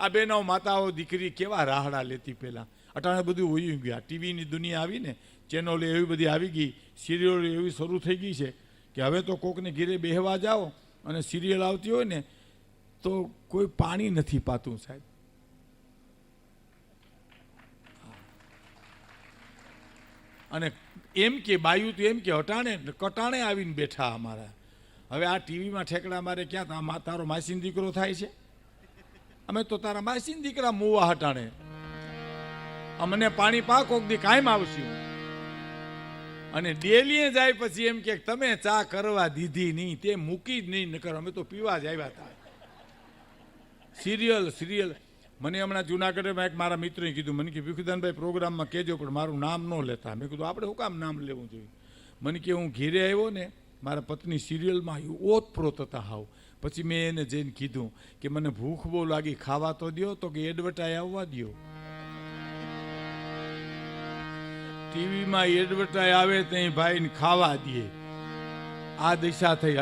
આ બેનો માતાઓ, દીકરી કેવા રાહડા લેતી પહેલાં? અટાણે બધું હોઈ ગયા. ટીવીની દુનિયા આવીને ચેનલો એવી બધી આવી ગઈ, સિરિયલો એવી શરૂ થઈ ગઈ છે કે હવે તો કોકને ઘીરે બેહવા જાઓ અને સિરિયલ આવતી હોય ને, તો કોઈ પાણી નથી પાતું સાહેબ. અને એમ કે, બાયું તો એમ કે હટાણે કટાણે આવીને બેઠા અમારા. હવે આ ટીવીમાં ઠેકડા મારે ક્યાં તારો માસીન દીકરો થાય છે. અમે તો તારા માસી દીકરા મુવા હટાણે. અમને પાણી પા કોક દી કાયમ આવશું. અને ડેલીએ જાય પછી એમ કે તમે ચા કરવા દીધી નહીં, તે મૂકી જ નહીં, નકર અમે તો પીવા જ આવ્યા હતા. Serial serial. મને હમણાં જુનાગઢમાં એક મારા મિત્રએ કીધું, મને કે, ભીખુદાનભાઈ પ્રોગ્રામમાં કહેજો, પણ મારું નામ ન લેતા. મેં કીધું, આપણે શું કામ નામ લેવું જોઈએ? મને કે, હું ઘેરે આવ્યો ને મારા પત્ની સિરિયલમાં ઓતપ્રોત હતા હાવ. પછી મેં એને જઈને કીધું કે મને ભૂખ બહુ લાગી, ખાવા તો દ્યો, તો કે એડવર્ટાઈ આવવા દ્યો. ટીવીમાં એડવર્ટાઈ આવે ત્યાં ભાઈને ખાવા દે આ દિશા થઈ.